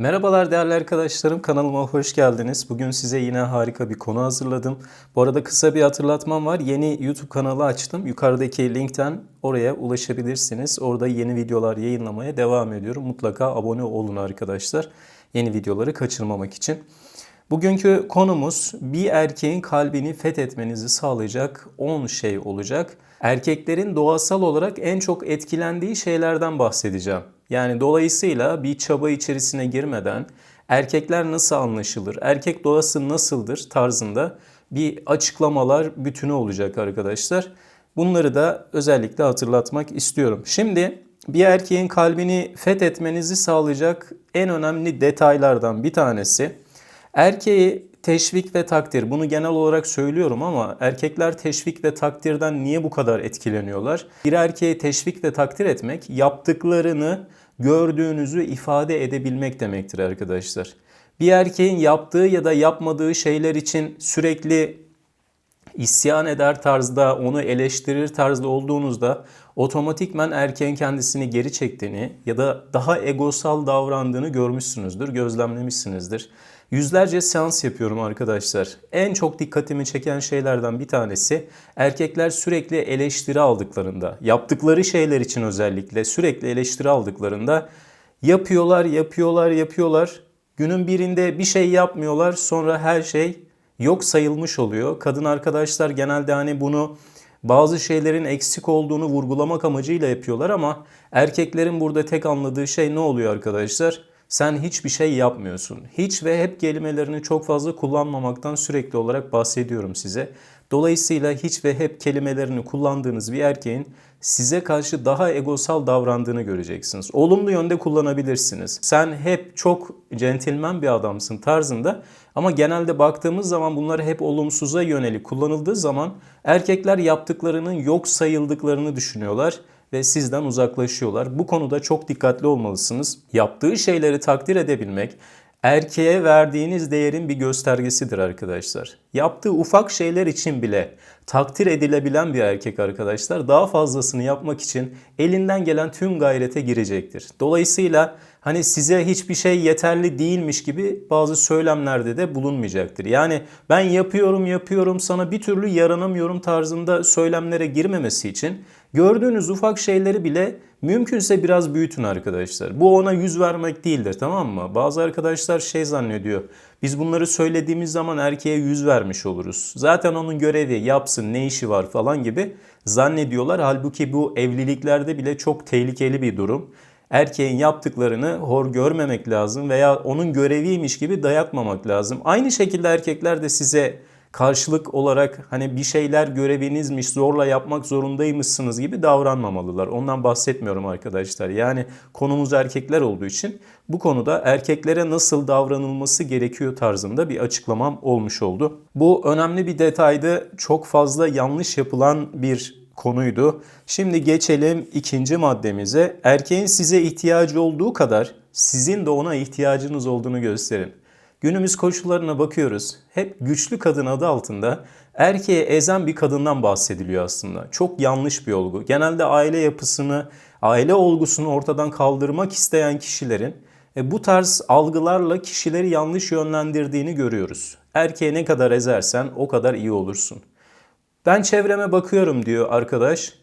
Merhabalar değerli arkadaşlarım kanalıma hoş geldiniz. Bugün size yine harika bir konu hazırladım. Bu arada kısa bir hatırlatmam var. Yeni YouTube kanalı açtım. Yukarıdaki linkten oraya ulaşabilirsiniz. Orada yeni videolar yayınlamaya devam ediyorum. Mutlaka abone olun arkadaşlar. Yeni videoları kaçırmamak için. Bugünkü konumuz bir erkeğin kalbini fethetmenizi sağlayacak 10 şey olacak. Erkeklerin doğasal olarak en çok etkilendiği şeylerden bahsedeceğim. Yani dolayısıyla bir çaba içerisine girmeden erkekler nasıl anlaşılır, erkek doğası nasıldır tarzında bir açıklamalar bütünü olacak arkadaşlar. Bunları da özellikle hatırlatmak istiyorum. Şimdi bir erkeğin kalbini fethetmenizi sağlayacak en önemli detaylardan bir tanesi erkeği teşvik ve takdir. Bunu genel olarak söylüyorum ama erkekler teşvik ve takdirden niye bu kadar etkileniyorlar? Bir erkeği teşvik ve takdir etmek yaptıklarını gördüğünüzü ifade edebilmek demektir arkadaşlar. Bir erkeğin yaptığı ya da yapmadığı şeyler için sürekli isyan eder tarzda, onu eleştirir tarzda olduğunuzda otomatikman erkeğin kendisini geri çektiğini ya da daha egosal davrandığını görmüşsünüzdür, gözlemlemişsinizdir. Yüzlerce seans yapıyorum arkadaşlar. En çok dikkatimi çeken şeylerden bir tanesi erkekler sürekli eleştiri aldıklarında, yaptıkları şeyler için özellikle sürekli eleştiri aldıklarında yapıyorlar, yapıyorlar, yapıyorlar. Günün birinde bir şey yapmıyorlar, sonra her şey yok sayılmış oluyor. Kadın arkadaşlar genelde hani bunu bazı şeylerin eksik olduğunu vurgulamak amacıyla yapıyorlar ama erkeklerin burada tek anladığı şey ne oluyor arkadaşlar? Sen hiçbir şey yapmıyorsun. Hiç ve hep kelimelerini çok fazla kullanmamaktan sürekli olarak bahsediyorum size. Dolayısıyla hiç ve hep kelimelerini kullandığınız bir erkeğin size karşı daha egosal davrandığını göreceksiniz. Olumlu yönde kullanabilirsiniz. Sen hep çok centilmen bir adamsın tarzında ama genelde baktığımız zaman bunlar hep olumsuza yönelik kullanıldığı zaman erkekler yaptıklarının yok sayıldıklarını düşünüyorlar ve sizden uzaklaşıyorlar. Bu konuda çok dikkatli olmalısınız. Yaptığı şeyleri takdir edebilmek erkeğe verdiğiniz değerin bir göstergesidir arkadaşlar. Yaptığı ufak şeyler için bile takdir edilebilen bir erkek arkadaşlar daha fazlasını yapmak için elinden gelen tüm gayrete girecektir. Dolayısıyla hani size hiçbir şey yeterli değilmiş gibi bazı söylemlerde de bulunmayacaktır. Yani ben yapıyorum yapıyorum sana bir türlü yaranamıyorum tarzında söylemlere girmemesi için gördüğünüz ufak şeyleri bile mümkünse biraz büyütün arkadaşlar. Bu ona yüz vermek değildir tamam mı? Bazı arkadaşlar şey zannediyor. Biz bunları söylediğimiz zaman erkeğe yüz vermiş oluruz. Zaten onun görevi yapsın ne işi var falan gibi zannediyorlar. Halbuki bu evliliklerde bile çok tehlikeli bir durum erkeğin yaptıklarını hor görmemek lazım veya onun göreviymiş gibi dayatmamak lazım. Aynı şekilde erkekler de size karşılık olarak hani bir şeyler görevinizmiş, zorla yapmak zorundaymışsınız gibi davranmamalılar. Ondan bahsetmiyorum arkadaşlar. Yani konumuz erkekler olduğu için bu konuda erkeklere nasıl davranılması gerekiyor tarzında bir açıklamam olmuş oldu. Bu önemli bir detaydı. Çok fazla yanlış yapılan bir konuydu. Şimdi geçelim ikinci maddemize. Erkeğin size ihtiyacı olduğu kadar sizin de ona ihtiyacınız olduğunu gösterin. Günümüz koşullarına bakıyoruz. Hep güçlü kadın adı altında erkeğe ezen bir kadından bahsediliyor aslında. Çok yanlış bir olgu. Genelde aile yapısını, aile olgusunu ortadan kaldırmak isteyen kişilerin e, bu tarz algılarla kişileri yanlış yönlendirdiğini görüyoruz. Erkeğe ne kadar ezersen o kadar iyi olursun. Ben çevreme bakıyorum diyor arkadaş.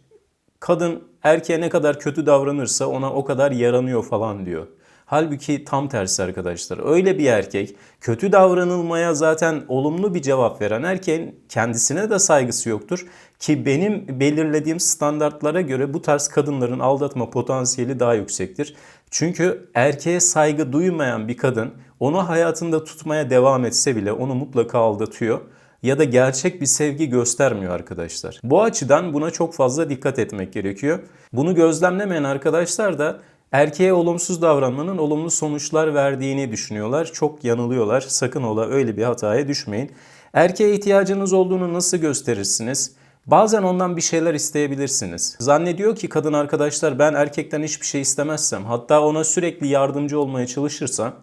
Kadın erkeğe ne kadar kötü davranırsa ona o kadar yaranıyor falan diyor. Halbuki tam tersi arkadaşlar. Öyle bir erkek kötü davranılmaya zaten olumlu bir cevap veren erkeğin kendisine de saygısı yoktur. Ki benim belirlediğim standartlara göre bu tarz kadınların aldatma potansiyeli daha yüksektir. Çünkü erkeğe saygı duymayan bir kadın onu hayatında tutmaya devam etse bile onu mutlaka aldatıyor ya da gerçek bir sevgi göstermiyor arkadaşlar. Bu açıdan buna çok fazla dikkat etmek gerekiyor. Bunu gözlemlemeyen arkadaşlar da erkeğe olumsuz davranmanın olumlu sonuçlar verdiğini düşünüyorlar. Çok yanılıyorlar. Sakın ola öyle bir hataya düşmeyin. Erkeğe ihtiyacınız olduğunu nasıl gösterirsiniz? Bazen ondan bir şeyler isteyebilirsiniz. Zannediyor ki kadın arkadaşlar ben erkekten hiçbir şey istemezsem hatta ona sürekli yardımcı olmaya çalışırsam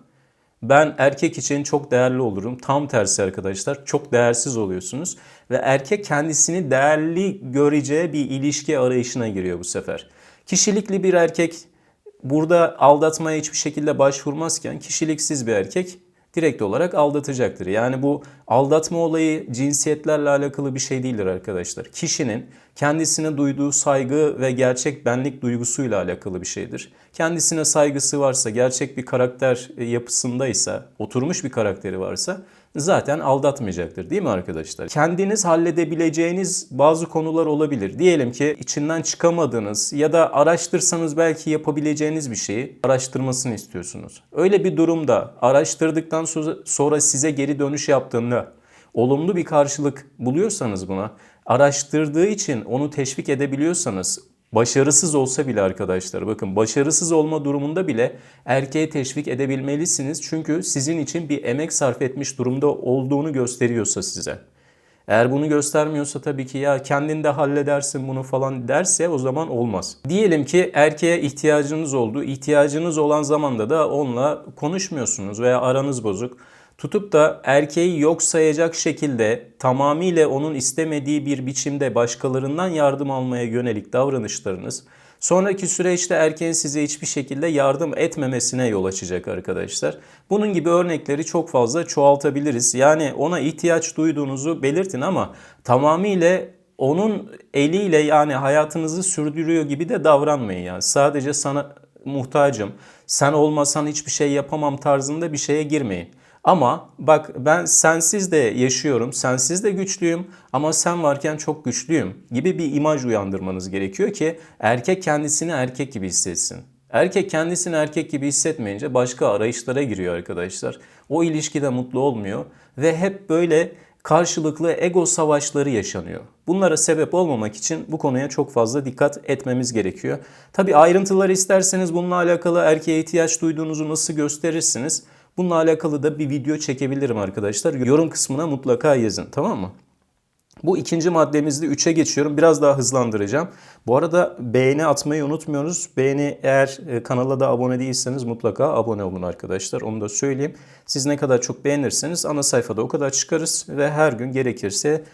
ben erkek için çok değerli olurum. Tam tersi arkadaşlar. Çok değersiz oluyorsunuz. Ve erkek kendisini değerli göreceği bir ilişki arayışına giriyor bu sefer. Kişilikli bir erkek burada aldatmaya hiçbir şekilde başvurmazken kişiliksiz bir erkek direkt olarak aldatacaktır. Yani bu aldatma olayı cinsiyetlerle alakalı bir şey değildir arkadaşlar. Kişinin kendisine duyduğu saygı ve gerçek benlik duygusuyla alakalı bir şeydir. Kendisine saygısı varsa, gerçek bir karakter yapısındaysa, oturmuş bir karakteri varsa zaten aldatmayacaktır değil mi arkadaşlar? Kendiniz halledebileceğiniz bazı konular olabilir. Diyelim ki içinden çıkamadığınız ya da araştırsanız belki yapabileceğiniz bir şeyi araştırmasını istiyorsunuz. Öyle bir durumda araştırdıktan sonra size geri dönüş yaptığında olumlu bir karşılık buluyorsanız buna, araştırdığı için onu teşvik edebiliyorsanız, Başarısız olsa bile arkadaşlar bakın başarısız olma durumunda bile erkeğe teşvik edebilmelisiniz. Çünkü sizin için bir emek sarf etmiş durumda olduğunu gösteriyorsa size. Eğer bunu göstermiyorsa tabii ki ya kendin de halledersin bunu falan derse o zaman olmaz. Diyelim ki erkeğe ihtiyacınız oldu. İhtiyacınız olan zamanda da onunla konuşmuyorsunuz veya aranız bozuk tutup da erkeği yok sayacak şekilde tamamıyla onun istemediği bir biçimde başkalarından yardım almaya yönelik davranışlarınız sonraki süreçte erkeğin size hiçbir şekilde yardım etmemesine yol açacak arkadaşlar. Bunun gibi örnekleri çok fazla çoğaltabiliriz. Yani ona ihtiyaç duyduğunuzu belirtin ama tamamıyla onun eliyle yani hayatınızı sürdürüyor gibi de davranmayın yani. Sadece sana muhtacım, sen olmasan hiçbir şey yapamam tarzında bir şeye girmeyin. Ama bak ben sensiz de yaşıyorum, sensiz de güçlüyüm ama sen varken çok güçlüyüm gibi bir imaj uyandırmanız gerekiyor ki erkek kendisini erkek gibi hissetsin. Erkek kendisini erkek gibi hissetmeyince başka arayışlara giriyor arkadaşlar. O ilişkide mutlu olmuyor ve hep böyle karşılıklı ego savaşları yaşanıyor. Bunlara sebep olmamak için bu konuya çok fazla dikkat etmemiz gerekiyor. Tabi ayrıntıları isterseniz bununla alakalı erkeğe ihtiyaç duyduğunuzu nasıl gösterirsiniz? Bununla alakalı da bir video çekebilirim arkadaşlar. Yorum kısmına mutlaka yazın tamam mı? Bu ikinci maddemizde 3'e geçiyorum. Biraz daha hızlandıracağım. Bu arada beğeni atmayı unutmuyoruz. Beğeni eğer e, kanala da abone değilseniz mutlaka abone olun arkadaşlar. Onu da söyleyeyim. Siz ne kadar çok beğenirseniz ana sayfada o kadar çıkarız ve her gün gerekirse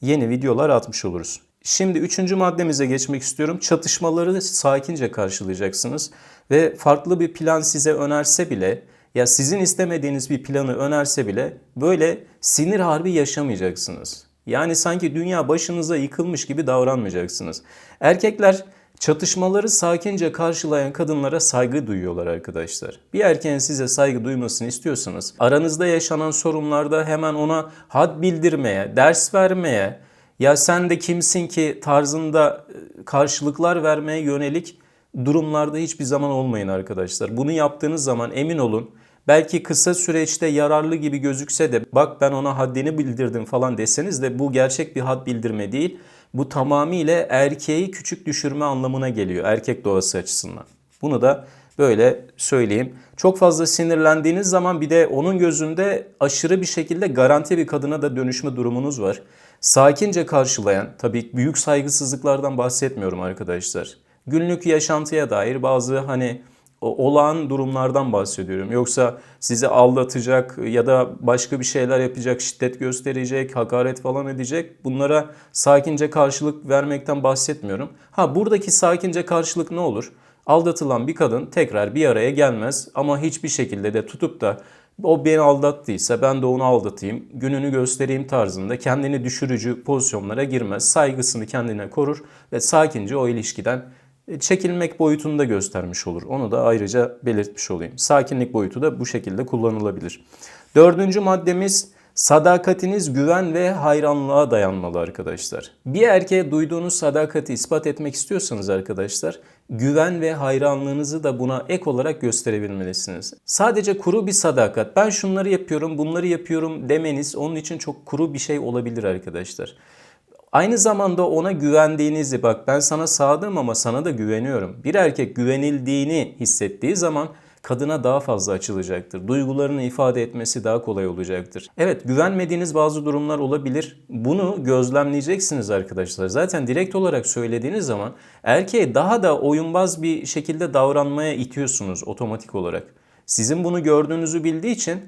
yeni videolar atmış oluruz. Şimdi üçüncü maddemize geçmek istiyorum. Çatışmaları sakince karşılayacaksınız ve farklı bir plan size önerse bile ya sizin istemediğiniz bir planı önerse bile böyle sinir harbi yaşamayacaksınız. Yani sanki dünya başınıza yıkılmış gibi davranmayacaksınız. Erkekler çatışmaları sakince karşılayan kadınlara saygı duyuyorlar arkadaşlar. Bir erkeğin size saygı duymasını istiyorsanız aranızda yaşanan sorunlarda hemen ona had bildirmeye, ders vermeye, ya sen de kimsin ki tarzında e, karşılıklar vermeye yönelik durumlarda hiçbir zaman olmayın arkadaşlar. Bunu yaptığınız zaman emin olun belki kısa süreçte yararlı gibi gözükse de bak ben ona haddini bildirdim falan deseniz de bu gerçek bir had bildirme değil. Bu tamamıyla erkeği küçük düşürme anlamına geliyor erkek doğası açısından. Bunu da böyle söyleyeyim. Çok fazla sinirlendiğiniz zaman bir de onun gözünde aşırı bir şekilde garanti bir kadına da dönüşme durumunuz var. Sakince karşılayan, tabii büyük saygısızlıklardan bahsetmiyorum arkadaşlar. Günlük yaşantıya dair bazı hani olağan durumlardan bahsediyorum. Yoksa sizi aldatacak ya da başka bir şeyler yapacak, şiddet gösterecek, hakaret falan edecek. Bunlara sakince karşılık vermekten bahsetmiyorum. Ha buradaki sakince karşılık ne olur? Aldatılan bir kadın tekrar bir araya gelmez ama hiçbir şekilde de tutup da o beni aldattıysa ben de onu aldatayım, gününü göstereyim tarzında kendini düşürücü pozisyonlara girmez. Saygısını kendine korur ve sakince o ilişkiden çekilmek boyutunu da göstermiş olur. Onu da ayrıca belirtmiş olayım. Sakinlik boyutu da bu şekilde kullanılabilir. Dördüncü maddemiz sadakatiniz güven ve hayranlığa dayanmalı arkadaşlar. Bir erkeğe duyduğunuz sadakati ispat etmek istiyorsanız arkadaşlar güven ve hayranlığınızı da buna ek olarak gösterebilmelisiniz. Sadece kuru bir sadakat ben şunları yapıyorum bunları yapıyorum demeniz onun için çok kuru bir şey olabilir arkadaşlar. Aynı zamanda ona güvendiğinizi bak ben sana sadığım ama sana da güveniyorum. Bir erkek güvenildiğini hissettiği zaman kadına daha fazla açılacaktır. Duygularını ifade etmesi daha kolay olacaktır. Evet güvenmediğiniz bazı durumlar olabilir. Bunu gözlemleyeceksiniz arkadaşlar. Zaten direkt olarak söylediğiniz zaman erkeğe daha da oyunbaz bir şekilde davranmaya itiyorsunuz otomatik olarak. Sizin bunu gördüğünüzü bildiği için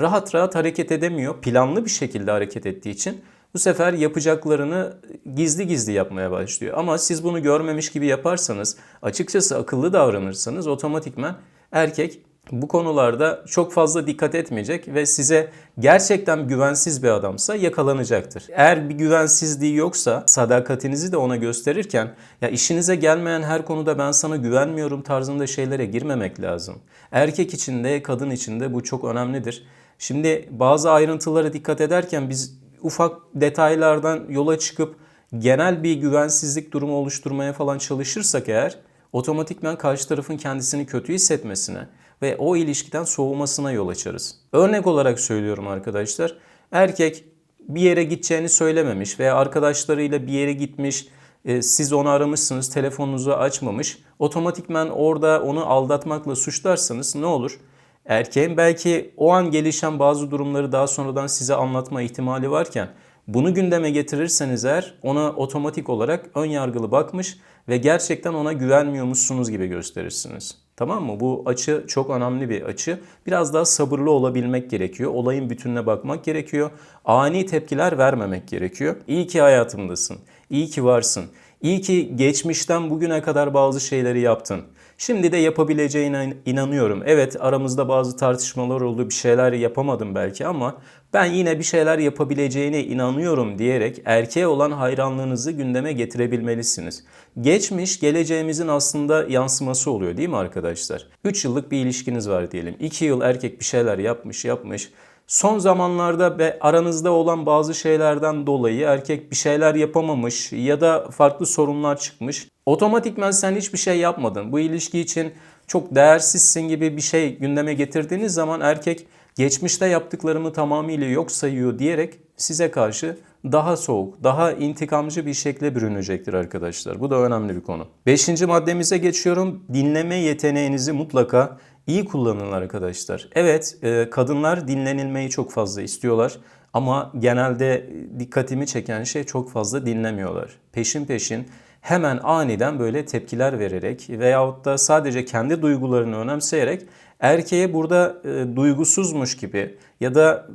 rahat rahat hareket edemiyor. Planlı bir şekilde hareket ettiği için bu sefer yapacaklarını gizli gizli yapmaya başlıyor. Ama siz bunu görmemiş gibi yaparsanız, açıkçası akıllı davranırsanız otomatikman erkek bu konularda çok fazla dikkat etmeyecek ve size gerçekten güvensiz bir adamsa yakalanacaktır. Eğer bir güvensizliği yoksa sadakatinizi de ona gösterirken ya işinize gelmeyen her konuda ben sana güvenmiyorum tarzında şeylere girmemek lazım. Erkek için de kadın için de bu çok önemlidir. Şimdi bazı ayrıntılara dikkat ederken biz ufak detaylardan yola çıkıp genel bir güvensizlik durumu oluşturmaya falan çalışırsak eğer otomatikman karşı tarafın kendisini kötü hissetmesine ve o ilişkiden soğumasına yol açarız. Örnek olarak söylüyorum arkadaşlar. Erkek bir yere gideceğini söylememiş veya arkadaşlarıyla bir yere gitmiş, e, siz onu aramışsınız, telefonunuzu açmamış. Otomatikman orada onu aldatmakla suçlarsanız ne olur? Erkeğin belki o an gelişen bazı durumları daha sonradan size anlatma ihtimali varken bunu gündeme getirirseniz eğer ona otomatik olarak ön yargılı bakmış ve gerçekten ona güvenmiyormuşsunuz gibi gösterirsiniz. Tamam mı? Bu açı çok önemli bir açı. Biraz daha sabırlı olabilmek gerekiyor. Olayın bütününe bakmak gerekiyor. Ani tepkiler vermemek gerekiyor. İyi ki hayatımdasın. İyi ki varsın. İyi ki geçmişten bugüne kadar bazı şeyleri yaptın. Şimdi de yapabileceğine inanıyorum. Evet aramızda bazı tartışmalar oldu, bir şeyler yapamadım belki ama ben yine bir şeyler yapabileceğine inanıyorum diyerek erkeğe olan hayranlığınızı gündeme getirebilmelisiniz. Geçmiş geleceğimizin aslında yansıması oluyor değil mi arkadaşlar? 3 yıllık bir ilişkiniz var diyelim. 2 yıl erkek bir şeyler yapmış yapmış. Son zamanlarda ve aranızda olan bazı şeylerden dolayı erkek bir şeyler yapamamış ya da farklı sorunlar çıkmış. Otomatikman sen hiçbir şey yapmadın. Bu ilişki için çok değersizsin gibi bir şey gündeme getirdiğiniz zaman erkek geçmişte yaptıklarımı tamamıyla yok sayıyor diyerek size karşı daha soğuk, daha intikamcı bir şekle bürünecektir arkadaşlar. Bu da önemli bir konu. Beşinci maddemize geçiyorum. Dinleme yeteneğinizi mutlaka iyi kullanın arkadaşlar. Evet, e, kadınlar dinlenilmeyi çok fazla istiyorlar. Ama genelde dikkatimi çeken şey çok fazla dinlemiyorlar. Peşin peşin hemen aniden böyle tepkiler vererek veyahut da sadece kendi duygularını önemseyerek erkeğe burada e, duygusuzmuş gibi ya da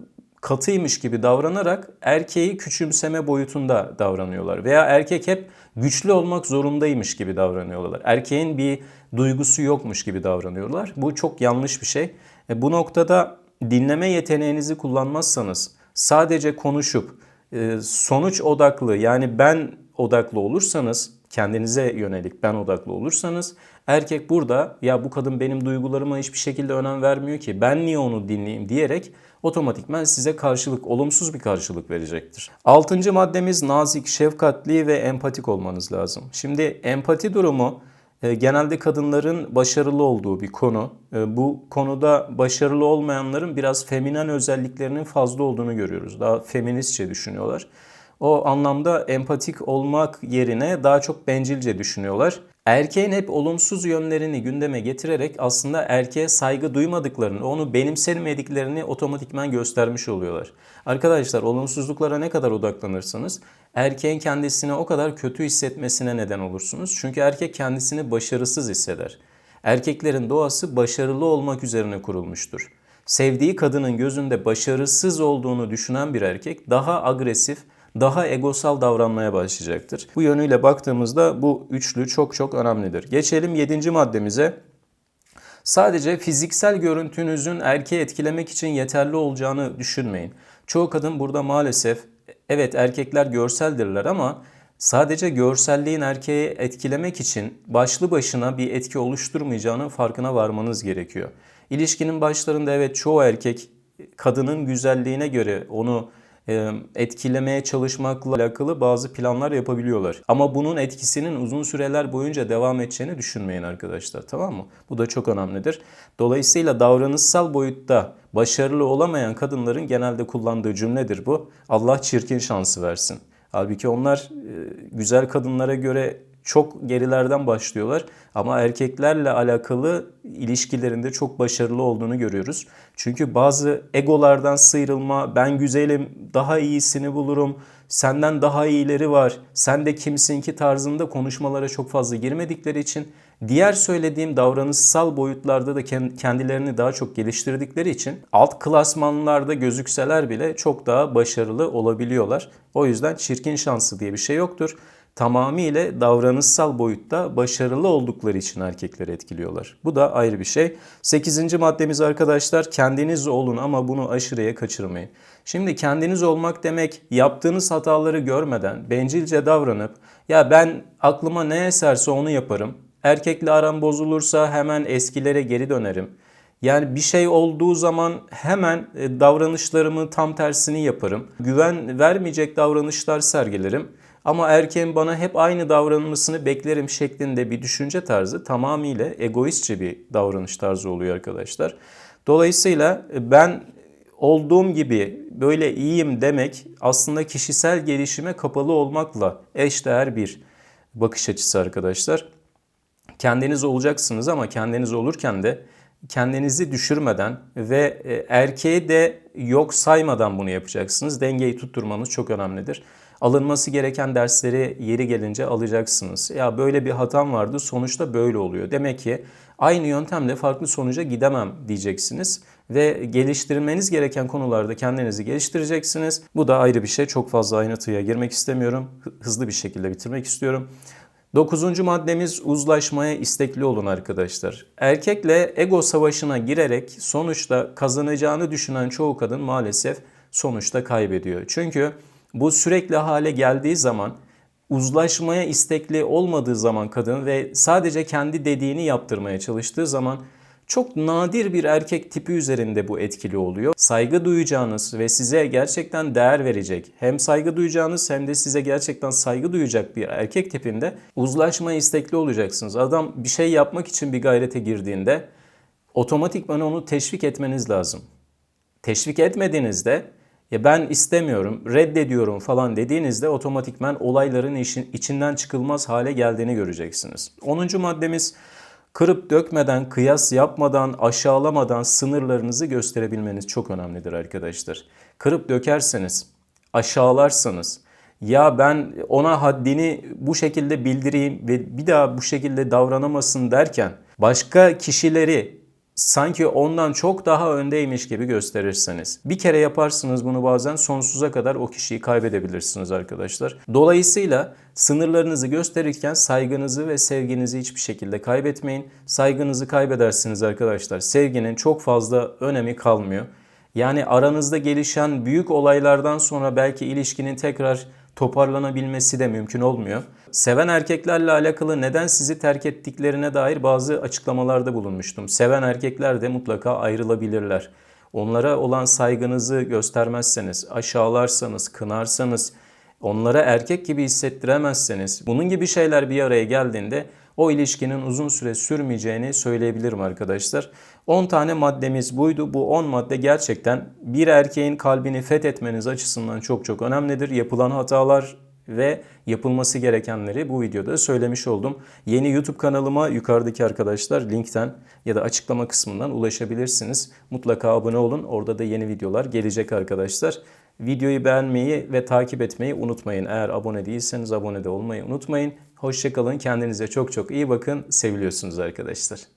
katıymış gibi davranarak erkeği küçümseme boyutunda davranıyorlar. Veya erkek hep güçlü olmak zorundaymış gibi davranıyorlar. Erkeğin bir duygusu yokmuş gibi davranıyorlar. Bu çok yanlış bir şey. E, bu noktada dinleme yeteneğinizi kullanmazsanız sadece konuşup e, sonuç odaklı yani ben odaklı olursanız kendinize yönelik ben odaklı olursanız erkek burada ya bu kadın benim duygularıma hiçbir şekilde önem vermiyor ki ben niye onu dinleyeyim diyerek otomatikman size karşılık olumsuz bir karşılık verecektir. Altıncı maddemiz nazik, şefkatli ve empatik olmanız lazım. Şimdi empati durumu e, genelde kadınların başarılı olduğu bir konu. E, bu konuda başarılı olmayanların biraz feminen özelliklerinin fazla olduğunu görüyoruz. Daha feministçe düşünüyorlar. O anlamda empatik olmak yerine daha çok bencilce düşünüyorlar. Erkeğin hep olumsuz yönlerini gündeme getirerek aslında erkeğe saygı duymadıklarını, onu benimsemediklerini otomatikman göstermiş oluyorlar. Arkadaşlar olumsuzluklara ne kadar odaklanırsanız erkeğin kendisini o kadar kötü hissetmesine neden olursunuz. Çünkü erkek kendisini başarısız hisseder. Erkeklerin doğası başarılı olmak üzerine kurulmuştur. Sevdiği kadının gözünde başarısız olduğunu düşünen bir erkek daha agresif, daha egosal davranmaya başlayacaktır. Bu yönüyle baktığımızda bu üçlü çok çok önemlidir. Geçelim 7. maddemize. Sadece fiziksel görüntünüzün erkeği etkilemek için yeterli olacağını düşünmeyin. Çoğu kadın burada maalesef evet erkekler görseldirler ama sadece görselliğin erkeği etkilemek için başlı başına bir etki oluşturmayacağının farkına varmanız gerekiyor. İlişkinin başlarında evet çoğu erkek kadının güzelliğine göre onu etkilemeye çalışmakla alakalı bazı planlar yapabiliyorlar. Ama bunun etkisinin uzun süreler boyunca devam edeceğini düşünmeyin arkadaşlar tamam mı? Bu da çok önemlidir. Dolayısıyla davranışsal boyutta başarılı olamayan kadınların genelde kullandığı cümledir bu. Allah çirkin şansı versin. Halbuki onlar güzel kadınlara göre çok gerilerden başlıyorlar ama erkeklerle alakalı ilişkilerinde çok başarılı olduğunu görüyoruz. Çünkü bazı egolardan sıyrılma, ben güzelim, daha iyisini bulurum, senden daha iyileri var, sen de kimsin ki tarzında konuşmalara çok fazla girmedikleri için Diğer söylediğim davranışsal boyutlarda da kend- kendilerini daha çok geliştirdikleri için alt klasmanlarda gözükseler bile çok daha başarılı olabiliyorlar. O yüzden çirkin şansı diye bir şey yoktur. Tamamıyla davranışsal boyutta başarılı oldukları için erkekleri etkiliyorlar. Bu da ayrı bir şey. Sekizinci maddemiz arkadaşlar kendiniz olun ama bunu aşırıya kaçırmayın. Şimdi kendiniz olmak demek yaptığınız hataları görmeden bencilce davranıp ya ben aklıma ne eserse onu yaparım. Erkekle aram bozulursa hemen eskilere geri dönerim. Yani bir şey olduğu zaman hemen e, davranışlarımı tam tersini yaparım. Güven vermeyecek davranışlar sergilerim. Ama erkeğin bana hep aynı davranmasını beklerim şeklinde bir düşünce tarzı tamamıyla egoistçe bir davranış tarzı oluyor arkadaşlar. Dolayısıyla e, ben olduğum gibi böyle iyiyim demek aslında kişisel gelişime kapalı olmakla eşdeğer bir bakış açısı arkadaşlar. Kendiniz olacaksınız ama kendiniz olurken de kendinizi düşürmeden ve e, erkeği de yok saymadan bunu yapacaksınız. Dengeyi tutturmanız çok önemlidir. Alınması gereken dersleri yeri gelince alacaksınız. Ya böyle bir hatam vardı sonuçta böyle oluyor. Demek ki aynı yöntemle farklı sonuca gidemem diyeceksiniz. Ve geliştirmeniz gereken konularda kendinizi geliştireceksiniz. Bu da ayrı bir şey. Çok fazla ayrıntıya girmek istemiyorum. Hızlı bir şekilde bitirmek istiyorum. Dokuzuncu maddemiz uzlaşmaya istekli olun arkadaşlar. Erkekle ego savaşına girerek sonuçta kazanacağını düşünen çoğu kadın maalesef sonuçta kaybediyor. Çünkü bu sürekli hale geldiği zaman uzlaşmaya istekli olmadığı zaman kadın ve sadece kendi dediğini yaptırmaya çalıştığı zaman çok nadir bir erkek tipi üzerinde bu etkili oluyor. Saygı duyacağınız ve size gerçekten değer verecek, hem saygı duyacağınız hem de size gerçekten saygı duyacak bir erkek tipinde uzlaşmaya istekli olacaksınız. Adam bir şey yapmak için bir gayrete girdiğinde otomatikman onu teşvik etmeniz lazım. Teşvik etmediğinizde ya ben istemiyorum, reddediyorum falan dediğinizde otomatikman olayların işin, içinden çıkılmaz hale geldiğini göreceksiniz. 10. maddemiz kırıp dökmeden, kıyas yapmadan, aşağılamadan sınırlarınızı gösterebilmeniz çok önemlidir arkadaşlar. Kırıp dökerseniz, aşağılarsanız, ya ben ona haddini bu şekilde bildireyim ve bir daha bu şekilde davranamasın derken başka kişileri sanki ondan çok daha öndeymiş gibi gösterirseniz. Bir kere yaparsınız bunu bazen sonsuza kadar o kişiyi kaybedebilirsiniz arkadaşlar. Dolayısıyla sınırlarınızı gösterirken saygınızı ve sevginizi hiçbir şekilde kaybetmeyin. Saygınızı kaybedersiniz arkadaşlar. Sevginin çok fazla önemi kalmıyor. Yani aranızda gelişen büyük olaylardan sonra belki ilişkinin tekrar toparlanabilmesi de mümkün olmuyor. Seven erkeklerle alakalı neden sizi terk ettiklerine dair bazı açıklamalarda bulunmuştum. Seven erkekler de mutlaka ayrılabilirler. Onlara olan saygınızı göstermezseniz, aşağılarsanız, kınarsanız, onlara erkek gibi hissettiremezseniz, bunun gibi şeyler bir araya geldiğinde o ilişkinin uzun süre sürmeyeceğini söyleyebilirim arkadaşlar. 10 tane maddemiz buydu. Bu 10 madde gerçekten bir erkeğin kalbini fethetmeniz açısından çok çok önemlidir. Yapılan hatalar ve yapılması gerekenleri bu videoda söylemiş oldum. Yeni YouTube kanalıma yukarıdaki arkadaşlar linkten ya da açıklama kısmından ulaşabilirsiniz. Mutlaka abone olun. Orada da yeni videolar gelecek arkadaşlar. Videoyu beğenmeyi ve takip etmeyi unutmayın. Eğer abone değilseniz abone de olmayı unutmayın. Hoşçakalın. Kendinize çok çok iyi bakın. Seviliyorsunuz arkadaşlar.